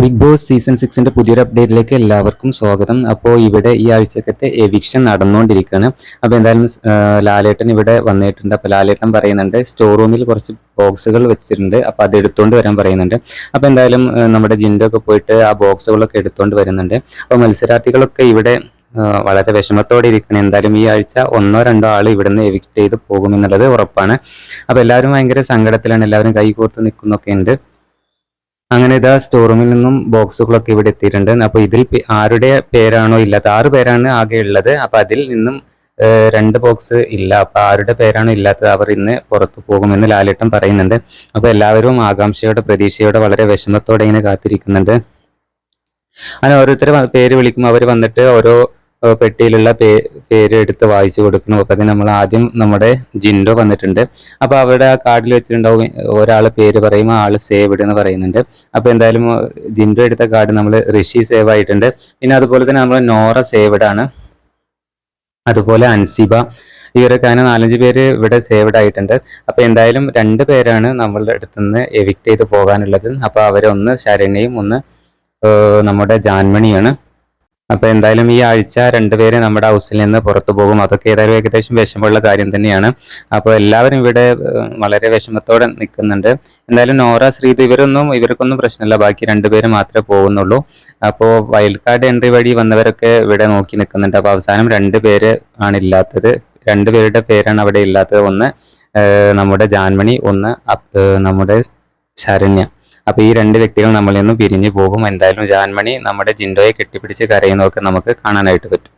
Big boss season സിക്സിന്റെ പുതിയൊരു അപ്ഡേറ്റിലേക്ക് എല്ലാവർക്കും സ്വാഗതം. അപ്പോൾ ഇവിടെ ഈ ആഴ്ചക്കത്തെ എവിക്ഷൻ നടന്നുകൊണ്ടിരിക്കുകയാണ്. അപ്പോൾ എന്തായാലും ലാലേട്ടൻ ഇവിടെ വന്നിട്ടുണ്ട്. അപ്പോൾ ലാലേട്ടൻ പറയുന്നുണ്ട് സ്റ്റോർ റൂമിൽ കുറച്ച് ബോക്സുകൾ വെച്ചിട്ടുണ്ട്. അപ്പോൾ അത് എടുത്തുകൊണ്ട് വരാൻ പറയുന്നുണ്ട്. അപ്പോൾ എന്തായാലും നമ്മുടെ ജിൻഡോ ഒക്കെ പോയിട്ട് ആ ബോക്സുകളൊക്കെ എടുത്തുകൊണ്ട് വരുന്നുണ്ട്. അപ്പോൾ മത്സരാർത്ഥികളൊക്കെ ഇവിടെ വളരെ വിഷമത്തോടെ ഇരിക്കണം എന്തായാലും ഈ ആഴ്ച ഒന്നോ രണ്ടോ ആൾ ഇവിടുന്ന് എവിക്റ്റ് ചെയ്ത് പോകുമെന്നുള്ളത് ഉറപ്പാണ്. അപ്പോൾ എല്ലാവരും ഭയങ്കര സങ്കടത്തിലാണ്. എല്ലാവരും കൈകോർത്ത് നിൽക്കുന്നൊക്കെ ഉണ്ട്. അങ്ങനെ ഇതാ സ്റ്റോർ റൂമിൽ നിന്നും ബോക്സുകളൊക്കെ ഇവിടെ എത്തിയിട്ടുണ്ട്. അപ്പോൾ ഇതിൽ ആരുടെ പേരാണോ ഇല്ലാത്ത ആറ് പേരാണ് ആകെ ഉള്ളത്. അപ്പൊ അതിൽ നിന്നും രണ്ട് ബോക്സ് ഇല്ല. അപ്പോൾ ആരുടെ പേരാണോ ഇല്ലാത്തത് അവർ ഇന്ന് പുറത്തു പോകുമെന്ന് ലാലേട്ടൻ പറയുന്നുണ്ട്. അപ്പോൾ എല്ലാവരും ആകാംക്ഷയോടെ പ്രതീക്ഷയോടെ വളരെ വിഷമത്തോടെ ഇങ്ങനെ കാത്തിരിക്കുന്നുണ്ട്. അങ്ങനെ ഓരോരുത്തർ പേര് വിളിക്കുമ്പോൾ അവർ വന്നിട്ട് ഓരോ പെട്ടിയിലുള്ള പേ പേര് എടുത്ത് വായിച്ചു കൊടുക്കണം. അപ്പോൾ നമ്മൾ ആദ്യം നമ്മുടെ ജിൻഡോ വന്നിട്ടുണ്ട്. അപ്പോൾ അവിടെ ആ കാർഡിൽ വെച്ചിട്ടുണ്ടാവും ഒരാൾ പേര് പറയും ആൾ സേവ്ഡ് എന്ന് പറയുന്നുണ്ട്. അപ്പോൾ എന്തായാലും ജിൻഡോ എടുത്ത കാർഡ് നമ്മൾ ഋഷി സേവ് ആയിട്ടുണ്ട്. പിന്നെ അതുപോലെ തന്നെ നമ്മൾ നോറ സേവ്ഡ് ആണ്. അതുപോലെ അൻസിബ ഇവരൊക്കെ അങ്ങനെ നാലഞ്ച് പേര് ഇവിടെ സേവ്ഡ് ആയിട്ടുണ്ട്. അപ്പോൾ എന്തായാലും രണ്ട് പേരാണ് നമ്മളുടെ അടുത്തുനിന്ന് എവിക്റ്റ് ചെയ്ത് പോകാനുള്ളത്. അപ്പോൾ അവരൊന്ന് ശരണ്യയും ഒന്ന് നമ്മുടെ ജാൻമണിയാണ്. അപ്പൊ എന്തായാലും ഈ ആഴ്ച രണ്ടുപേരെ നമ്മുടെ ഹൗസിൽ നിന്ന് പുറത്തു പോകും. അതൊക്കെ ഏതായാലും ഏകദേശം വിഷമമുള്ള കാര്യം തന്നെയാണ്. അപ്പോൾ എല്ലാവരും ഇവിടെ വളരെ വിഷമത്തോടെ നിൽക്കുന്നുണ്ട്. എന്തായാലും നോറ ശ്രീത് ഇവരൊന്നും ഇവർക്കൊന്നും പ്രശ്നമില്ല. ബാക്കി രണ്ടുപേര് മാത്രമേ പോകുന്നുള്ളൂ. അപ്പോൾ വൈൽഡ് കാർഡ് എൻട്രി വഴി വന്നവരൊക്കെ ഇവിടെ നോക്കി നിൽക്കുന്നുണ്ട്. അപ്പോൾ അവസാനം രണ്ട് പേര് ആണ് ഇല്ലാത്തത്. രണ്ടുപേരുടെ പേരാണ് അവിടെ ഇല്ലാത്തത്. ഒന്ന് നമ്മുടെ ജാൻമണി ഒന്ന് നമ്മുടെ ശരണ്യ. അപ്പൊ ഈ രണ്ട് വ്യക്തികൾ നമ്മളിൽ നിന്നും പിരിഞ്ഞു പോകും. എന്തായാലും ജാൻമണി നമ്മുടെ ജിൻഡോയെ കെട്ടിപ്പിടിച്ച് കരയുന്നതൊക്കെ നമുക്ക് കാണാനായിട്ട് പറ്റും.